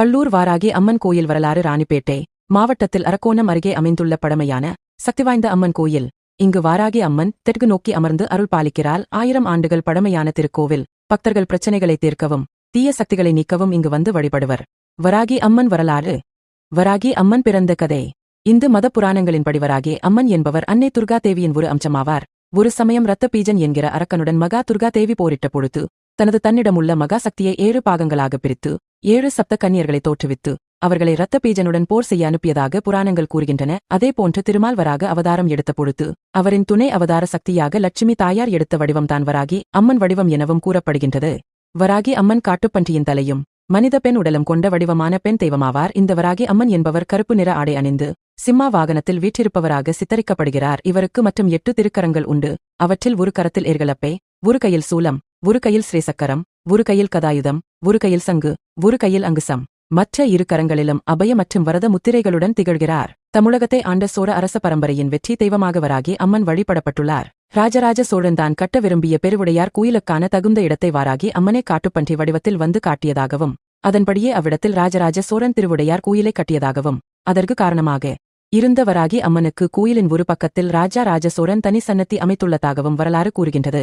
பள்ளூர் வாராகி அம்மன் கோயில் வரலாறு ராணிப்பேட்டை மாவட்டத்தில் அரக்கோணம் அருகே அமைந்துள்ள பழமையான சக்திவாய்ந்த அம்மன் கோயில். இங்கு வாராகி அம்மன் தெற்கு நோக்கி அமர்ந்து அருள் பாலிக்கிறாள். ஆயிரம் ஆண்டுகள் பழமையான திருக்கோவில். பக்தர்கள் பிரச்சனைகளை தீர்க்கவும் தீய சக்திகளை நீக்கவும் இங்கு வந்து வழிபடுவர். வராகி அம்மன் வரலாறு. வராகி அம்மன் பிறந்த கதை. இந்து மத புராணங்களின்படி வராகி அம்மன் என்பவர் அன்னை துர்கா தேவியின் ஒரு அம்சமாவார். ஒரு சமயம் ரத்த பீஜன் என்கிற அரக்கனுடன் மகா துர்கா தேவி போரிட்ட பொழுது தனது தன்னிடமுள்ள மகா சக்தியை ஏழு பாகங்களாக பிரித்து ஏழு சப்த கன்னியர்களை தோற்றுவித்து அவர்களை இரத்த பீஜனுடன் போர் செய்ய அனுப்பியதாக புராணங்கள் கூறுகின்றன. அதேபோன்று திருமால்வராக அவதாரம் எடுத்த பொழுது அவரின் துணை அவதார சக்தியாக லட்சுமி தாயார் எடுத்த வடிவம் தான் வராகி அம்மன் வடிவம் எனவும் கூறப்படுகின்றது. வராகி அம்மன் காட்டுப்பன்றியின் தலையும் மனித பெண் உடலும் கொண்ட வடிவமான பெண் தெய்வமாவார். இந்த வராகி அம்மன் என்பவர் கருப்பு நிற ஆடை அணிந்து சிம்மா வாகனத்தில் வீற்றிருப்பவராக சித்தரிக்கப்படுகிறார். இவருக்கு மற்றும் எட்டு திருக்கரங்கள் உண்டு. அவற்றில் ஒரு கரத்தில் ஏர்களப்பே ஒரு கையில் சூலம் ஒரு கையில் ஸ்ரீசக்கரம் ஒரு கையில் கதாயுதம் ஒரு கையில் சங்கு ஒரு கையில் அங்குசம். மற்ற இரு கரங்களிலும் அபய மற்றும் வரத முத்திரைகளுடன் திகழ்கிறார். தமிழகத்தை ஆண்ட சோழ அரச பரம்பரையின் வெற்றி தெய்வமாக வராகி அம்மன் வழிபடப்பட்டுள்ளார். ராஜராஜ சோழன் தான் கட்ட விரும்பிய பெருவுடையார் கோயிலுக்கான தகுந்த இடத்தை வாராகி அம்மனை காட்டுப்பன்றி வடிவத்தில் வந்து காட்டியதாகவும் அதன்படியே அவ்விடத்தில் ராஜராஜ சோழன் திருவுடையார் கோயிலை கட்டியதாகவும் அதற்கு காரணமாக இருந்தவராகி அம்மனுக்கு கோயிலின் ஒரு பக்கத்தில் ராஜா ராஜ சோழன் தனி சன்னதி அமைத்துள்ளதாகவும் வரலாறு கூறுகின்றது.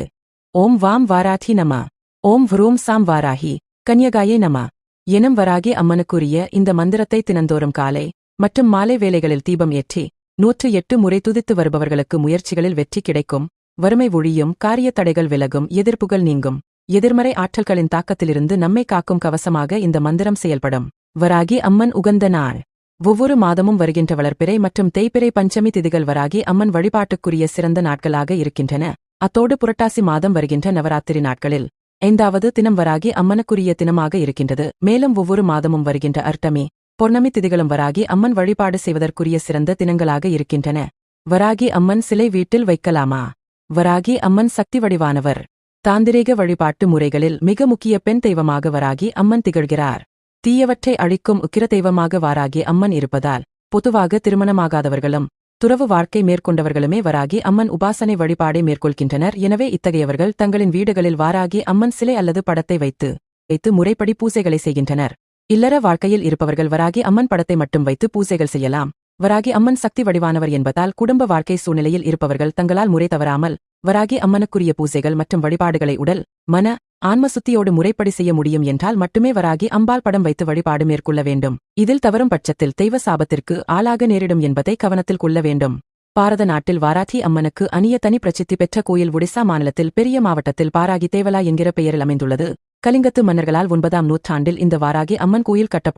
ஓம் வாம் வாராகி நமா. ஓம் vrூம் சாம் வாராகி. கன்யகாயே நமா. எனும் வராகி அம்மனுக்குரிய இந்த மந்திரத்தை தினந்தோறும் காலை மற்றும் மாலை வேளைகளில் தீபம் ஏற்றி நூற்று எட்டு முறை துதித்து வருபவர்களுக்கு முயற்சிகளில் வெற்றி கிடைக்கும். வறுமை ஒழியும் காரிய தடைகள் விலகும் எதிர்ப்புகள் நீங்கும். எதிர்மறை ஆற்றல்களின் தாக்கத்திலிருந்து நம்மை காக்கும் கவசமாக இந்த மந்திரம் செயல்படும். வராகி அம்மன் உகந்த நாள். ஒவ்வொரு மாதமும் வருகின்ற வளர்ப்பிறை மற்றும் தேய்பிறை பஞ்சமி திதிகள் வராகி அம்மன் வழிபாட்டுக்குரிய சிறந்த நாட்களாக இருக்கின்றன. அத்தோடு புரட்டாசி மாதம் வருகின்ற நவராத்திரி நாட்களில் ஐந்தாவது தினம் வராகி அம்மனுக்குரிய தினமாக இருக்கின்றது. மேலும் ஒவ்வொரு மாதமும் வருகின்ற அர்த்தமி பொன்னமி திதிகளும் வராகி அம்மன் வழிபாடு செய்வதற்குரிய சிறந்த தினங்களாக இருக்கின்றன. வராகி அம்மன் சிலை வீட்டில் வைக்கலாமா? வராகி அம்மன் சக்தி வடிவானவர். தாந்திரீக வழிபாட்டு முறைகளில் மிக முக்கிய பெண் தெய்வமாக வராகி அம்மன் திகழ்கிறார். தீயவற்றை அழிக்கும் உக்கிர தெய்வமாக வாராகி அம்மன் இருப்பதால் பொதுவாக திருமணமாகாதவர்களும் துறவு வாழ்க்கை மேற்கொண்டவர்களுமே வராகி அம்மன் உபாசனை வழிபாடை மேற்கொள்கின்றனர். எனவே இத்தகையவர்கள் தங்களின் வீடுகளில் வாராகி அம்மன் சிலை அல்லது படத்தை வைத்து வைத்து முறைப்படி பூசைகளை செய்கின்றனர். இல்லற வாழ்க்கையில் இருப்பவர்கள் வராகி அம்மன் படத்தை மட்டும் வைத்து பூசைகள் செய்யலாம். வராகி அம்மன் சக்தி வடிவானவர் என்பதால் குடும்ப வாழ்க்கை சூழ்நிலையில் இருப்பவர்கள் தங்களால் முறை தவறாமல் வராகி அம்மனுக்குரிய பூசைகள் மற்றும் வழிபாடுகளை உடல் மன ஆன்ம சுத்தியோடு முறைப்படி செய்ய முடியும் என்றால் மட்டுமே வராகி அம்பாள் படம் வைத்து வழிபாடு மேற்கொள்ள வேண்டும். இதில் தவறும் பட்சத்தில் தெய்வ சாபத்திற்கு ஆளாக நேரிடும் என்பதை கவனத்தில் கொள்ள வேண்டும். பாரத நாட்டில் வாராகி அம்மனுக்கு அணிய தனி பிரசித்தி பெற்ற கோயில் ஒடிசா மாநிலத்தில் பெரிய மாவட்டத்தில் பாராகி தேவலா என்கிற பெயரில் அமைந்துள்ளது. கலிங்கத்து மன்னர்களால் ஒன்பதாம் நூற்றாண்டில் இந்த வாராகி அம்மன் கோயில் கட்ட